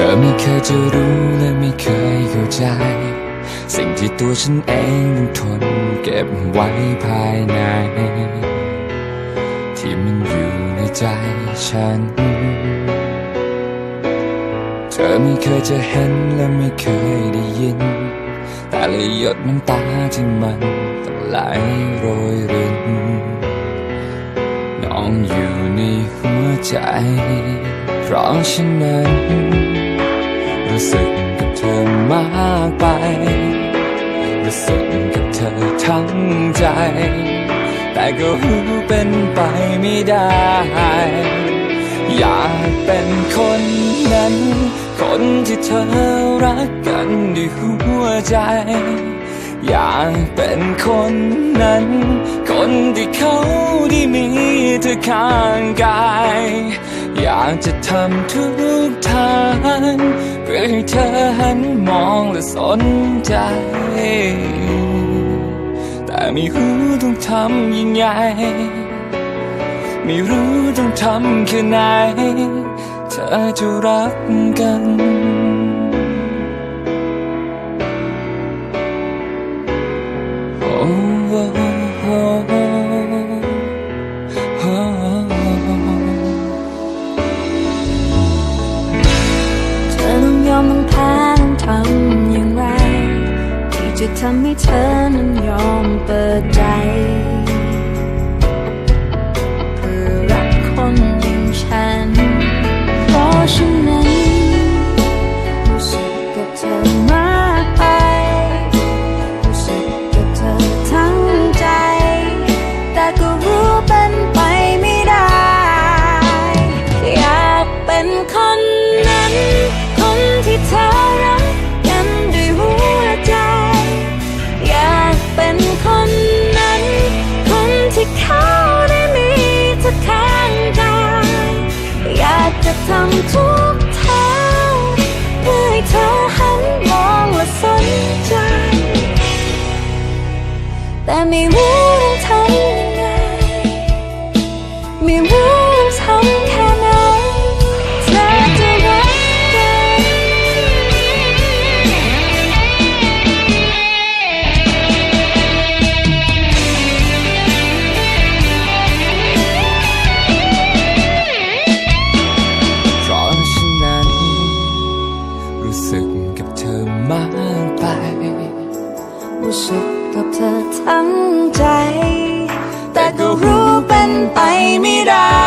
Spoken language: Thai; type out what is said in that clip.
ธอไม่เคยจะรู้และไม่เคยเข้าใจ สิ่งที่ตัวฉันเองต้องทนเก็บไว้ภายใน ที่มันอยู่ในใจฉัน เธอไม่เคยจะเห็นและไม่เคยได้ยิน แต่ละหยดน้ำตาที่มันต้องไหลโรยรินน้องอยู่ในหัวใจ เพราะฉะนั้น งใจ แต่ก็รู้เป็นไปไม่ได้ อยากเป็นคนนั้น คนที่เธอรักกันด้วยหัวใจ อยากเป็นคนนั้น คนที่เขาได้มีเธอข้างกาย อยากจะทำทุกทางเพื่อให้เธอหันมองและสนใจ ไม่รู้ต้องทำยังไง ไม่รู้ต้องทำแค่ไหน เธอจะรักกันโอ้ ทำทุกทางเพื่อให้เธอหันมองและสนใจ แต่ไม่รู้ต้องทำยังไง ไม่รู้ต้องทำ มากไป รู้สึกกับเธอทั้งใจ แต่ก็รู้เป็นไปไม่ได้